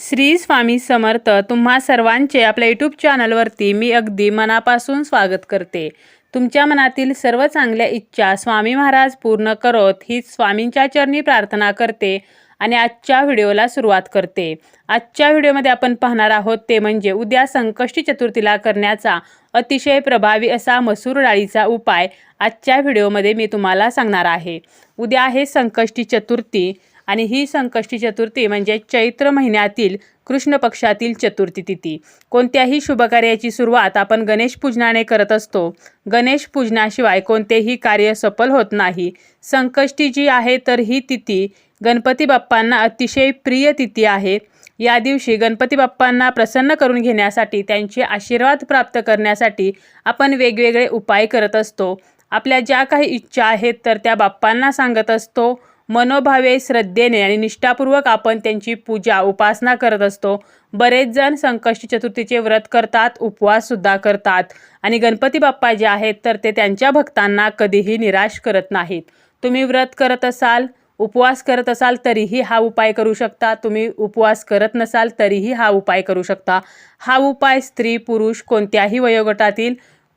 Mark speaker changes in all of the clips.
Speaker 1: श्री स्वामी समर्थ तुम्हा सर्वांचे आपल्या यूट्यूब चॅनलवरती मी अगदी मनापासून स्वागत करते. तुमच्या मनातील सर्व चांगल्या इच्छा स्वामी महाराज पूर्ण करोत ही स्वामींच्या चरणी प्रार्थना करते आणि आजच्या व्हिडिओला सुरुवात करते. आजच्या व्हिडिओमध्ये आपण पाहणार आहोत ते म्हणजे उद्या संकष्टी चतुर्थीला करण्याचा अतिशय प्रभावी असा मसूर डाळीचा उपाय आजच्या व्हिडिओमध्ये मी तुम्हाला सांगणार आहे. उद्या आहे संकष्टी चतुर्थी. आणि ही संकष्टी चतुर्थी म्हणजे चैत्र महिन्यातील कृष्ण पक्षातील चतुर्थी तिथी. कोणत्याही शुभकार्याची सुरुवात आपण गणेश पूजनाने करत असतो. गणेश पूजनाशिवाय कोणतेही कार्य सफल होत नाही. संकष्टी जी आहे तर ही तिथी गणपती बाप्पांना अतिशय प्रिय तिथी आहे. या दिवशी गणपती बाप्पांना प्रसन्न करून घेण्यासाठी त्यांचे आशीर्वाद प्राप्त करण्यासाठी आपण वेगवेगळे उपाय करत असतो. आपल्या ज्या काही इच्छा आहेत तर त्या बाप्पांना सांगत असतो. मनोभावे श्रद्धेने आणि निष्ठापूर्वक आपण त्यांची पूजा उपासना करत असतो. बरेच जण संकष्टी चतुर्थीचे व्रत करतात उपवाससुद्धा करतात. आणि गणपती बाप्पा जे आहेत तर ते त्यांच्या भक्तांना कधीही निराश करत नाहीत. तुम्ही व्रत करत असाल उपवास करत असाल तरीही हा उपाय करू शकता. तुम्ही उपवास करत नसाल तरीही हा उपाय करू शकता. हा उपाय स्त्री पुरुष कोणत्याही वयोगटातील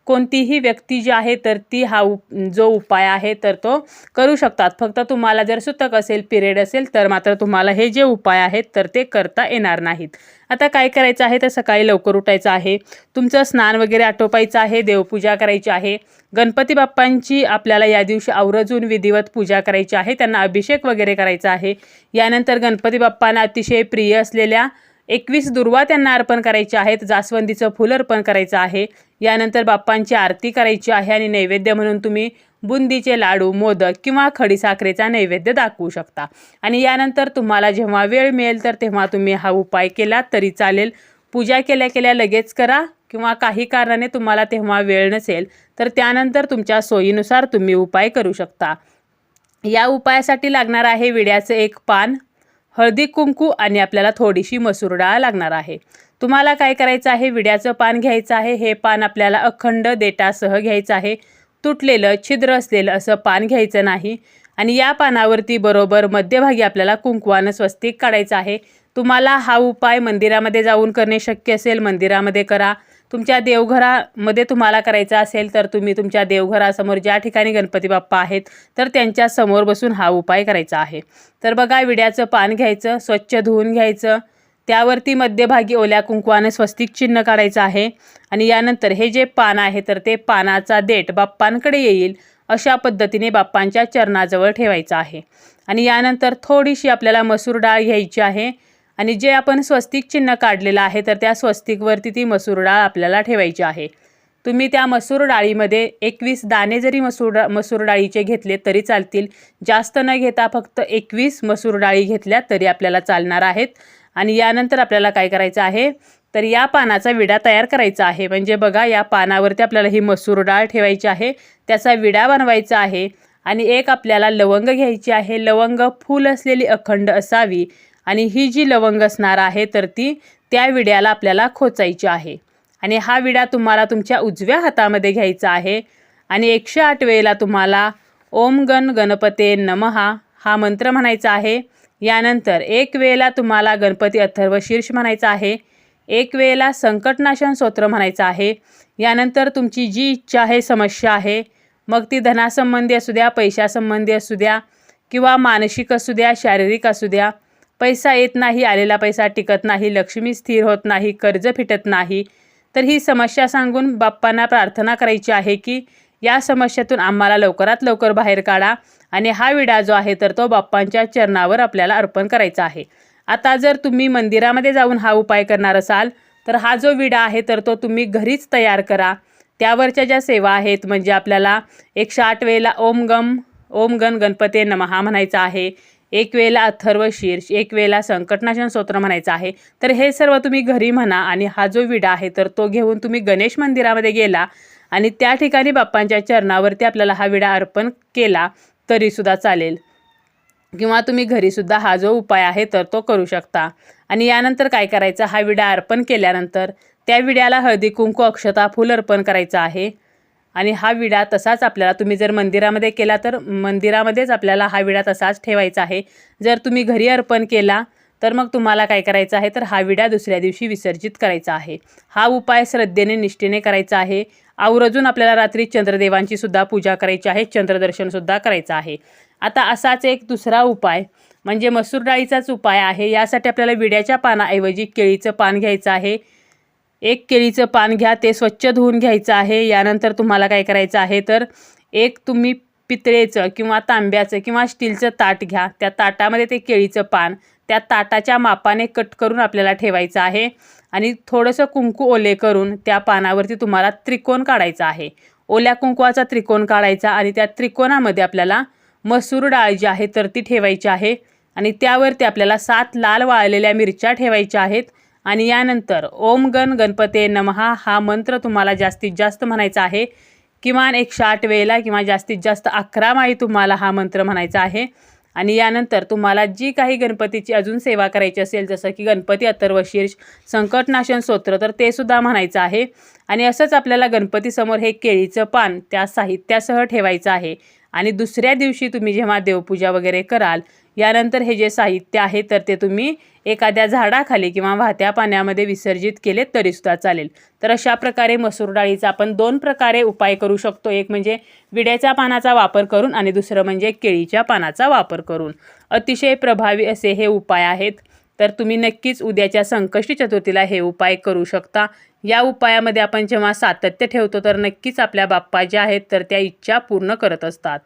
Speaker 1: कोणतीही व्यक्ती जी आहे तर ती हा उप जो उपाय आहे तर तो करू शकतात. फक्त तुम्हाला जर सुतक असेल पिरियड असेल तर मात्र तुम्हाला हे जे उपाय आहेत तर ते करता येणार नाहीत. आता काय करायचं आहे तर सकाळी लवकर उठायचं आहे. तुमचं स्नान वगैरे आटोपायचं आहे देवपूजा करायची आहे. गणपती बाप्पांची आपल्याला या दिवशी आवरजून विधिवत पूजा करायची आहे त्यांना अभिषेक वगैरे करायचा आहे. यानंतर गणपती बाप्पांना अतिशय प्रिय असलेल्या एकवीस दुर्वा त्यांना अर्पण करायचे आहेत जास्वंदीचं फुल अर्पण करायचं आहे. यानंतर बाप्पांची आरती करायची आहे आणि नैवेद्य म्हणून तुम्ही बुंदीचे लाडू मोदक किंवा खडीसाखरेचा नैवेद्य दाखवू शकता. आणि यानंतर तुम्हाला जेव्हा वेळ मिळेल तर तेव्हा तुम्ही हा उपाय केला तरी चालेल. पूजा केल्या केल्या लगेच करा किंवा काही कारणाने तुम्हाला तेव्हा वेळ नसेल तर त्यानंतर तुमच्या सोयीनुसार तुम्ही उपाय करू शकता. या उपायासाठी लागणार आहे विड्याचं एक पान हळदी कुंकू आणि आपल्याला थोडीशी मसूर डाळ लागणार आहे. तुम्हाला काय करायचं आहे? विड्याचं पान घ्यायचं आहे. हे पान आपल्याला अखंड देटासह घ्यायचं आहे. तुटलेलं छिद्र असलेलं असं पान घ्यायचं नाही. आणि या पानावरती बरोबर मध्यभागी आपल्याला कुंकवानं स्वस्तिक काढायचं आहे. तुम्हाला हा उपाय मंदिरामध्ये जाऊन करणे शक्य असेल. मंदिरामध्ये करा. तुमच्या देवघरामध्ये तुम्हाला करायचा असेल तर तुम्ही तुमच्या देवघरासमोर ज्या ठिकाणी गणपती बाप्पा आहेत तर त्यांच्यासमोर बसून हा उपाय करायचा आहे. तर बघा विड्याचं पान घ्यायचं स्वच्छ धुवून घ्यायचं. त्यावरती मध्यभागी ओल्या कुंकवाने स्वस्तिक चिन्ह काढायचं आहे आणि यानंतर हे जे पान आहे तर ते पानाचा देठ बाप्पांकडे येईल अशा पद्धतीने बाप्पांच्या चरणाजवळ ठेवायचं आहे. आणि यानंतर थोडीशी आपल्याला मसूर डाळ घ्यायची आहे आणि जे आपण स्वस्तिक चिन्ह काढलेलं आहे तर त्या स्वस्तिकवरती ती मसूर डाळ आपल्याला ठेवायची आहे. तुम्ही त्या मसूर डाळीमध्ये एकवीस दाणे जरी मसूर डा मसूर डाळीचे घेतले तरी चालतील. जास्त न घेता फक्त एकवीस मसूर डाळी घेतल्या तरी आपल्याला चालणार आहेत. आणि यानंतर आपल्याला काय करायचं आहे? तर या पानाचा विडा तयार करायचा आहे. म्हणजे बघा या पानावरती आपल्याला ही मसूर डाळ ठेवायची आहे. त्याचा विडा बनवायचा आहे. आणि एक आपल्याला लवंग घ्यायची आहे. लवंग फूल असलेली अखंड असावी. आणि ही जी लवंग असणार आहे तर ती त्या विड्याला आपल्याला खोचायची आहे. आणि हा विडा तुम्हाला तुमच्या उजव्या हातामध्ये घ्यायचा आहे. आणि एकशे आठ वेळेला तुम्हाला ओम गण गणपते नमहा हा मंत्र म्हणायचा आहे. यानंतर एक वेळेला तुम्हाला गणपती अथर्व शीर्ष म्हणायचं आहे एक वेळेला संकटनाशन स्तोत्र म्हणायचं आहे यानंतर तुमची जी इच्छा आहे समस्या आहे मग ती धनासंबंधी असू द्या पैशासंबंधी असू द्या किंवा मानसिक असू द्या शारीरिक असू द्या पैसा येत नाही आलेला पैसा टिकत नाही लक्ष्मी स्थिर होत नाही कर्ज फिटत नाही तर ही समस्या सांगून बाप्पांना प्रार्थना करायची आहे की या समस्येतून आम्हाला लवकरात लवकर बाहेर काढा आणि हा विडा जो आहे तर तो बाप्पांच्या चरणावर आपल्याला अर्पण करायचा आहे. आता जर तुम्ही मंदिरामध्ये जाऊन हा उपाय करणार असाल तर हा जो विडा आहे तर तो तुम्ही घरीच तयार करा. त्यावरच्या ज्या सेवा आहेत म्हणजे आपल्याला एकशे आठ वेळेला ओम गम ओम गण गणपते नमहा म्हणायचा आहे. एक वेळेला अथर्व शीर्ष एक वेळेला संकटनाशन स्तोत्र म्हणायचं आहे. तर हे सर्व तुम्ही घरी म्हणा आणि हा जो विडा आहे तर तो घेऊन तुम्ही गणेश मंदिरामध्ये गेला. आणि त्या ठिकाणी बाप्पांच्या चरणावरती आपल्याला हा विडा अर्पण केला तरीसुद्धा चालेल. किंवा तुम्ही घरीसुद्धा हा जो उपाय आहे तर तो करू शकता. आणि यानंतर काय करायचं? हा विडा अर्पण केल्यानंतर त्या विड्याला हळदी कुंकू अक्षता फुल अर्पण करायचं आहे. आणि हा विडा तसाच आपल्याला तुम्ही जर मंदिरामध्ये केला तर मंदिरामध्येच आपल्याला हा विडा तसाच ठेवायचा आहे. जर तुम्ही घरी अर्पण केला तर मग तुम्हाला काय करायचं आहे? तर हा विडा दुसऱ्या दिवशी विसर्जित करायचा आहे. हा उपाय श्रद्धेने निष्ठेने करायचा आहे. आवरजून आपल्याला रात्री चंद्रदेवांची सुद्धा पूजा करायची आहे. चंद्रदर्शनसुद्धा करायचं आहे. आता असाच एक दुसरा उपाय म्हणजे मसूर डाळीचाच उपाय आहे. यासाठी आपल्याला विड्याच्या पानाऐवजी केळीचं पान घ्यायचं आहे. एक केळीचं पान घ्या ते स्वच्छ धुवून घ्यायचं आहे. यानंतर तुम्हाला काय करायचं आहे? तर एक तुम्ही पितळेचं किंवा तांब्याचं किंवा स्टीलचं ताट घ्या. त्या ताटामध्ये ते केळीचं पान त्या ताटाच्या मापाने कट करून आपल्याला ठेवायचं आहे. आणि थोडंसं कुंकू ओले करून त्या पानावरती तुम्हाला त्रिकोण काढायचा आहे. ओल्या कुंकवाचा त्रिकोण काढायचा आणि त्या त्रिकोणामध्ये आपल्याला मसूर डाळ जी आहे तर ती ठेवायची आहे. आणि त्यावरती आपल्याला सात लाल वाळलेल्या मिरच्या ठेवायच्या आहेत. आणि यानंतर ओम गण गणपते नमहा हा मंत्र तुम्हाला जास्तीत जास्त म्हणायचा आहे. किमान एकशे आठ वेळेला किंवा जास्तीत जास्त अकरा माळी तुम्हाला हा मंत्र म्हणायचा आहे. आणि यानंतर तुम्हाला जी काही गणपतीची अजून सेवा करायची असेल जसं की गणपती अथर्वशीर्ष संकटनाशन स्तोत्र तर ते सुद्धा म्हणायचं आहे. आणि असंच आपल्याला गणपतीसमोर हे केळीचं पान त्या साहित्यासह ठेवायचं आहे. आणि दुसऱ्या दिवशी तुम्ही जेव्हा देवपूजा वगैरे कराल यानंतर हे जे साहित्य आहे तर ते तुम्ही एखाद्या झाडाखाली किंवा वाहत्या पाण्यामध्ये विसर्जित केले तरीसुद्धा चालेल. तर अशा प्रकारे मसूर डाळीचा आपण दोन प्रकारे उपाय करू शकतो. एक म्हणजे विड्याच्या पानाचा वापर करून आणि दुसरं म्हणजे केळीच्या पानाचा वापर करून. अतिशय प्रभावी असे हे उपाय आहेत. तर तुम्ही नक्कीच उद्याच्या संकष्टी चतुर्थीला हे उपाय करू शकता. या उपायामध्ये आपण जेव्हा सातत्य ठेवतो तर नक्कीच आपल्या बाप्पा ज्या आहेत तर त्या इच्छा पूर्ण करत असतात.